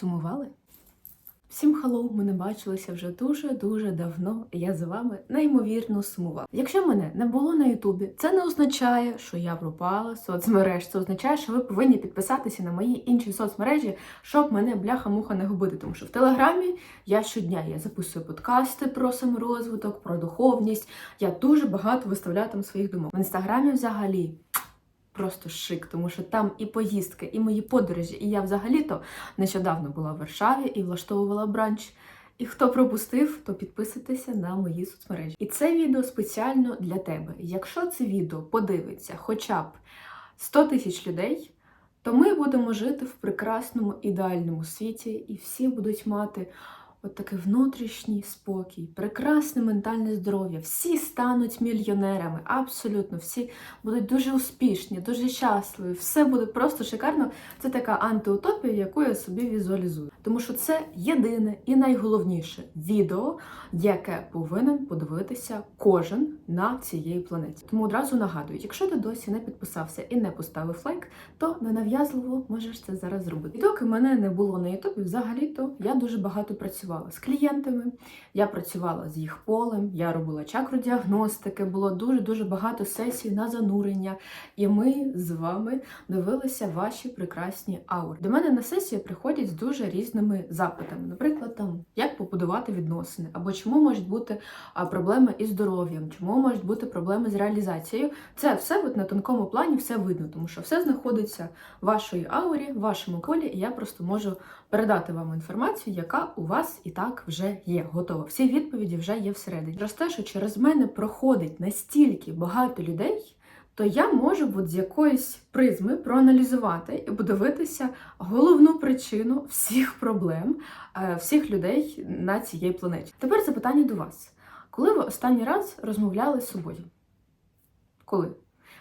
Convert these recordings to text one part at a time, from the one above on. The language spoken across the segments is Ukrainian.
Сумували? Всім хеллоу, ми не бачилися вже дуже-дуже давно. Я за вами неймовірно сумувала. Якщо мене не було на Ютубі, це не означає, що я пропала з соцмереж. Це означає, що ви повинні підписатися на мої інші соцмережі, щоб мене бляха-муха не губити. Тому що в Телеграмі я щодня я записую подкасти про саморозвиток, про духовність. Я дуже багато виставляю там своїх думок. В інстаграмі взагалі. Просто шик, тому що там і поїздки, і мої подорожі. І я взагалі-то нещодавно була в Варшаві і влаштовувала бранч. І хто пропустив, то підписуйтеся на мої соцмережі. І це відео спеціально для тебе. Якщо це відео подивиться хоча б 100 тисяч людей, то ми будемо жити в прекрасному ідеальному світі, і всі будуть мати от такий внутрішній спокій, прекрасне ментальне здоров'я. Всі стануть мільйонерами, абсолютно всі будуть дуже успішні, дуже щасливі. Все буде просто шикарно. Це така антиутопія, яку я собі візуалізую. Тому що це єдине і найголовніше відео, яке повинен подивитися кожен на цієї планеті. Тому одразу нагадую, якщо ти досі не підписався і не поставив лайк, то ненав'язливо можеш це зараз зробити. І доки мене не було на Ютубі, взагалі-то я дуже багато працювала з клієнтами, я працювала з їх полем, я робила чакродіагностики, було дуже-дуже багато сесій на занурення. І ми з вами дивилися ваші прекрасні аури. До мене на сесії приходять з дуже різними запитами. Наприклад, там як побудувати відносини, або чому можуть бути проблеми із здоров'ям, чому можуть бути проблеми з реалізацією. Це все от на тонкому плані все видно, тому що все знаходиться в вашій аурі, в вашому колі, і я просто можу передати вам інформацію, яка у вас і так вже є, готова. Всі відповіді вже є всередині. Через те, що через мене проходить настільки багато людей. То я можу от з якоїсь призми проаналізувати і подивитися головну причину всіх проблем е, всіх людей на цій планеті. Тепер запитання до вас: коли ви останній раз розмовляли з собою? Коли?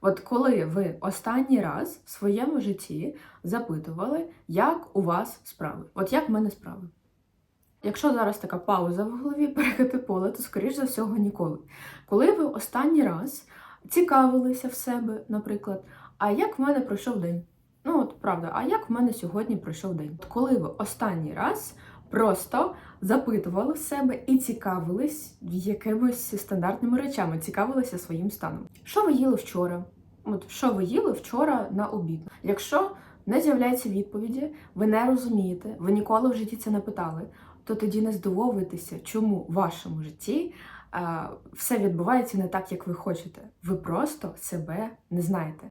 От коли ви останній раз в своєму житті запитували, як у вас справи? От як в мене справи? Якщо зараз така пауза в голові перекати поле, то скоріш за всього ніколи. Коли ви останній раз цікавилися в себе, наприклад, а як в мене пройшов день? Ну от правда, а як в мене сьогодні пройшов день? От коли ви останній раз просто запитували в себе і цікавились якимись стандартними речами, цікавилися своїм станом. Що ви їли вчора? От що ви їли вчора на обід? Якщо не з'являється відповіді, ви не розумієте, ви ніколи в житті це не питали, то тоді не здивовуйтеся, чому в вашому житті е, все відбувається не так, як ви хочете. Ви просто себе не знаєте.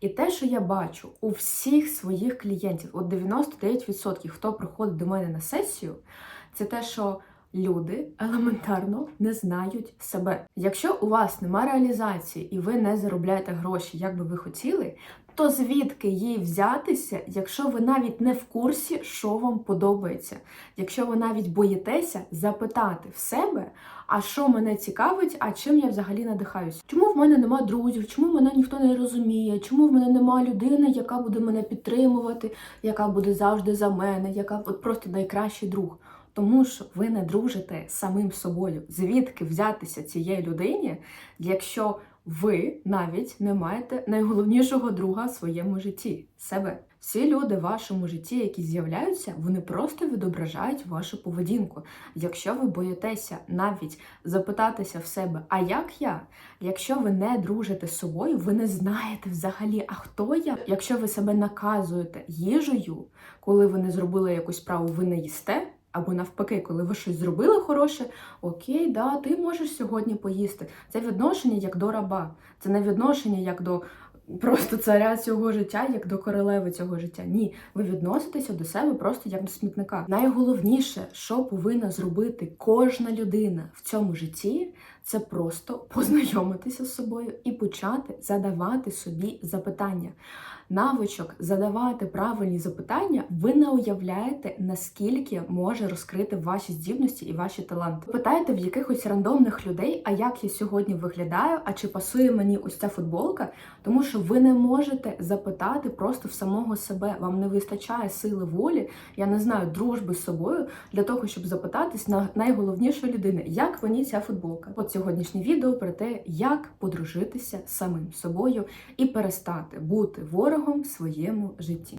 І те, що я бачу у всіх своїх клієнтів, от 99%, хто приходить до мене на сесію, це те, що люди елементарно не знають себе. Якщо у вас немає реалізації і ви не заробляєте гроші, як би ви хотіли, то звідки їй взятися, якщо ви навіть не в курсі, що вам подобається? Якщо ви навіть боїтеся запитати в себе, а що мене цікавить, а чим я взагалі надихаюся? Чому в мене нема друзів? Чому мене ніхто не розуміє? Чому в мене нема людини, яка буде мене підтримувати, яка буде завжди за мене, яка от просто найкращий друг? Тому що ви не дружите самим собою. Звідки взятися цієї людині, якщо ви навіть не маєте найголовнішого друга в своєму житті себе? Всі люди в вашому житті, які з'являються, вони просто відображають вашу поведінку. Якщо ви боїтеся навіть запитатися в себе, а як я? Якщо ви не дружите з собою, ви не знаєте взагалі, а хто я? Якщо ви себе наказуєте їжею, коли ви не зробили якусь справу, ви не їсте. Або навпаки, коли ви щось зробили хороше, окей, да, ти можеш сьогодні поїсти. Це відношення як до раба, це не відношення як до просто царя цього життя, як до королеви цього життя. Ні, ви відноситеся до себе просто як до смітника. Найголовніше, що повинна зробити кожна людина в цьому житті, це просто познайомитися з собою і почати задавати собі запитання. Навичок задавати правильні запитання, ви не уявляєте, наскільки може розкрити ваші здібності і ваші таланти. Питаєте в якихось рандомних людей, а як я сьогодні виглядаю, а чи пасує мені ось ця футболка, тому що ви не можете запитати просто в самого себе. Вам не вистачає сили волі, я не знаю, дружби з собою для того, щоб запитатись на найголовнішу людини, як мені ця футболка. От сьогоднішнє відео про те, як подружитися самим собою і перестати бути ворогом в своєму житті.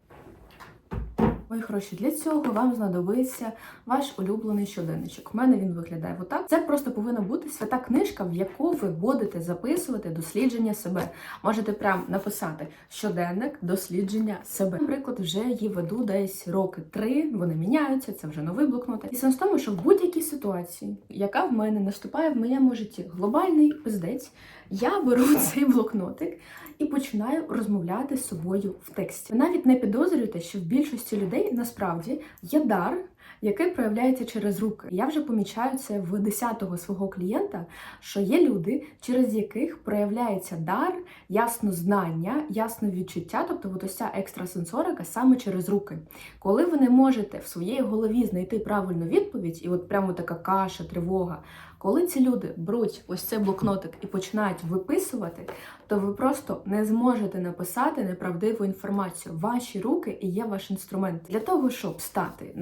Мої хороші, для цього вам знадобиться ваш улюблений щоденничок. У мене він виглядає отак. Це просто повинна бути свята книжка, в яку ви будете записувати дослідження себе. Можете прям написати щоденник дослідження себе. Наприклад, вже її веду десь роки три. Вони міняються. Це вже новий блокнотик. І сенс в тому, що в будь-якій ситуації, яка в мене наступає в моєму житті, глобальний пиздець, я беру цей блокнотик і починаю розмовляти з собою в тексті. Ви навіть не підозрюєте, що в більшості людей насправді є дар. Який проявляється через руки. Я вже помічаю це в 10-го свого клієнта, що є люди, через яких проявляється дар, ясно знання, ясно відчуття, тобто ось ця екстрасенсорика саме через руки. Коли ви не можете в своїй голові знайти правильну відповідь, і от прямо така каша, тривога, коли ці люди беруть ось цей блокнотик і починають виписувати, то ви просто не зможете написати неправдиву інформацію. Ваші руки і є ваш інструмент для того, щоб стати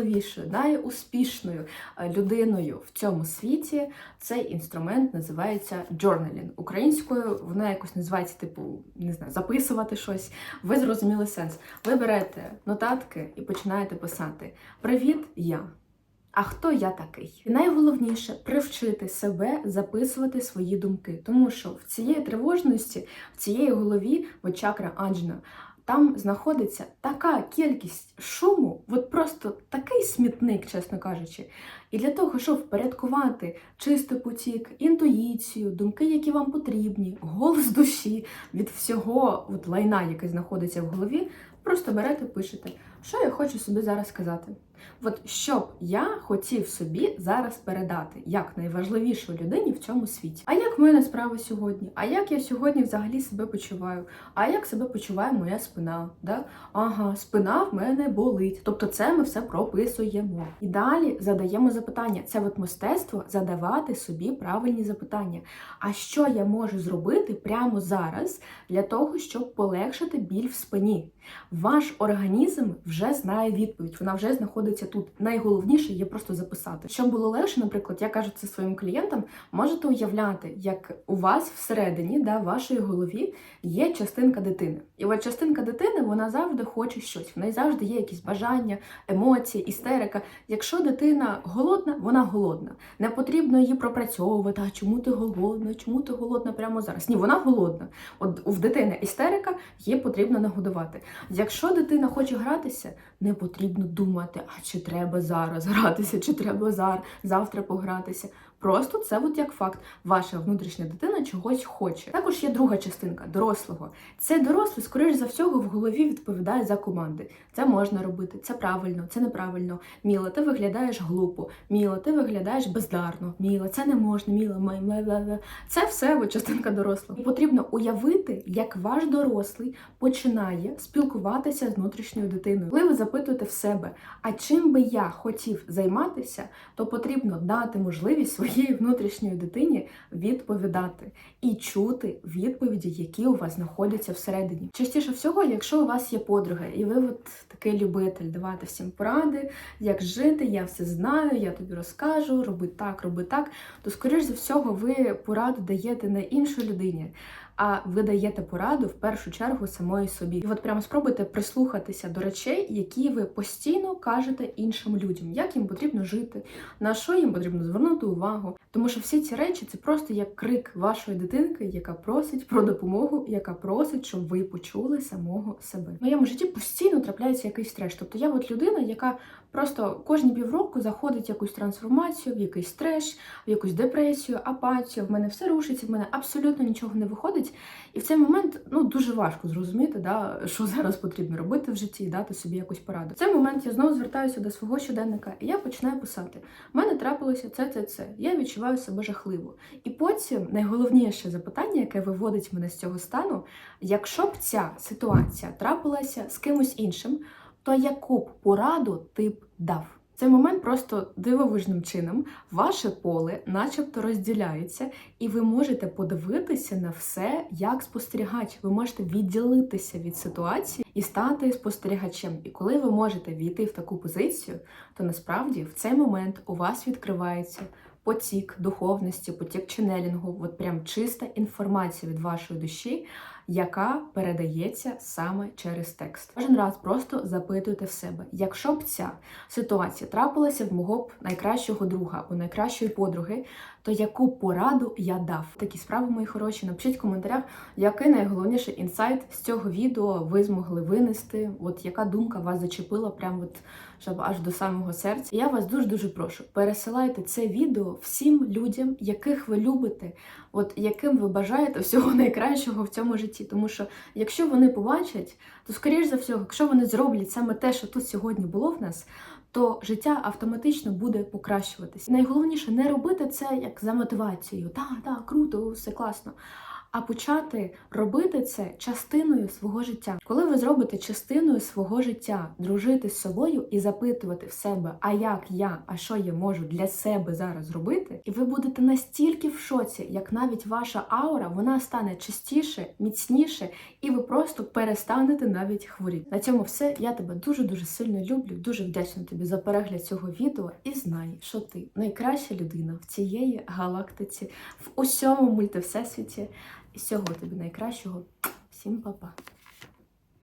найщасливішою, найуспішною е, людиною в цьому світі. Цей інструмент називається journaling. Українською вона якось називається, типу, не знаю, записувати щось. Ви зрозуміли сенс. Ви берете нотатки і починаєте писати: Привіт, я. А хто я такий? І найголовніше привчити себе записувати свої думки, тому що в цієї тривожності, в цієї голові, от чакра Анджна, там знаходиться така кількість шуму, от просто такий смітник, чесно кажучи. І для того, щоб впорядкувати чистий потік, інтуїцію, думки, які вам потрібні, голос душі від всього от лайна, який знаходиться в голові, просто берете, пишете, що я хочу собі зараз сказати. От що б я хотів собі зараз передати, як найважливішу людині в цьому світі. А як в мене справа сьогодні? А як я сьогодні взагалі себе почуваю? А як себе почуває моя спина? Да? Ага, спина в мене болить. Тобто це ми все прописуємо. І далі задаємо запитання. Це от мистецтво задавати собі правильні запитання. А що я можу зробити прямо зараз для того, щоб полегшити біль в спині? Ваш організм вже знає відповідь, вона вже знаходиться тут. Найголовніше є просто записати. Щоб було легше, наприклад, я кажу це своїм клієнтам, можете уявляти, як у вас всередині, да, в вашій голові є частинка дитини. І от частинка дитини вона завжди хоче щось. В неї завжди є якісь бажання, емоції, істерика. Якщо дитина голодна, вона голодна. Не потрібно її пропрацьовувати. А чому ти голодна? Чому ти голодна прямо зараз? Ні, вона голодна. От в дитини істерика, її потрібно нагодувати. Якщо дитина хоче гратися, не потрібно думати, а чи треба зараз гратися, чи треба зар завтра погратися. Просто це от як факт. Ваша внутрішня дитина чогось хоче. Також є друга частинка дорослого. Цей дорослий, скоріш за всього, в голові відповідає за команди. Це можна робити, це правильно, це неправильно. Міла, ти виглядаєш глупо. Міла, ти виглядаєш бездарно. Міла, це не можна. Міла, май, май, май, май. це все от частинка дорослого. І потрібно уявити, як ваш дорослий починає спілкуватися з внутрішньою дитиною. Коли ви запитуєте в себе, а чим би я хотів займатися, то потрібно дати можливість своїй внутрішньої дитині відповідати і чути відповіді, які у вас знаходяться всередині. Частіше всього, якщо у вас є подруга, і ви от такий любитель давати всім поради, як жити, я все знаю, я тобі розкажу, роби так, роби так, то скоріш за всього ви пораду даєте не іншій людині а ви даєте пораду в першу чергу самої собі. І от прямо спробуйте прислухатися до речей, які ви постійно кажете іншим людям, як їм потрібно жити, на що їм потрібно звернути увагу. Тому що всі ці речі це просто як крик вашої дитинки, яка просить про допомогу, яка просить, щоб ви почули самого себе. В моєму житті постійно трапляється якийсь треш. Тобто я от людина, яка просто кожні півроку заходить в якусь трансформацію, в якийсь треш, в якусь депресію, апатію. В мене все рушиться, в мене абсолютно нічого не виходить. І в цей момент ну дуже важко зрозуміти, да, що зараз потрібно робити в житті, дати собі якусь пораду. В цей момент я знову звертаюся до свого щоденника, і я починаю писати: У мене трапилося це, це, це. Я відчуваю себе жахливо. І потім найголовніше запитання, яке виводить мене з цього стану: якщо б ця ситуація трапилася з кимось іншим, то яку б пораду ти б дав? Цей момент просто дивовижним чином ваше поле, начебто, розділяється, і ви можете подивитися на все як спостерігач. Ви можете відділитися від ситуації і стати спостерігачем. І коли ви можете війти в таку позицію, то насправді в цей момент у вас відкривається. Потік духовності, потік ченелінгу, от прям чиста інформація від вашої душі, яка передається саме через текст. Кожен раз просто запитуйте в себе, якщо б ця ситуація трапилася в мого б найкращого друга або найкращої подруги, то яку пораду я дав? Такі справи, мої хороші. Напишіть в коментарях, який найголовніший інсайт з цього відео ви змогли винести. От яка думка вас зачепила, прям от щоб аж до самого серця. Я вас дуже дуже прошу, пересилайте це відео всім людям, яких ви любите, от яким ви бажаєте всього найкращого в цьому житті. Тому що якщо вони побачать, то скоріш за всього, якщо вони зроблять саме те, що тут сьогодні було в нас. То життя автоматично буде покращуватись. Найголовніше не робити це як за мотивацією. Так, так, круто, все класно. А почати робити це частиною свого життя. Коли ви зробите частиною свого життя, дружити з собою і запитувати в себе, а як я, а що я можу для себе зараз зробити, і ви будете настільки в шоці, як навіть ваша аура вона стане чистіше, міцніше, і ви просто перестанете навіть хворіти. На цьому все. Я тебе дуже дуже сильно люблю. Дуже вдячна тобі за перегляд цього відео. І знай, що ти найкраща людина в цієї галактиці, в усьому мультивсесвіті. Всього тобі найкращого. Всім па-па!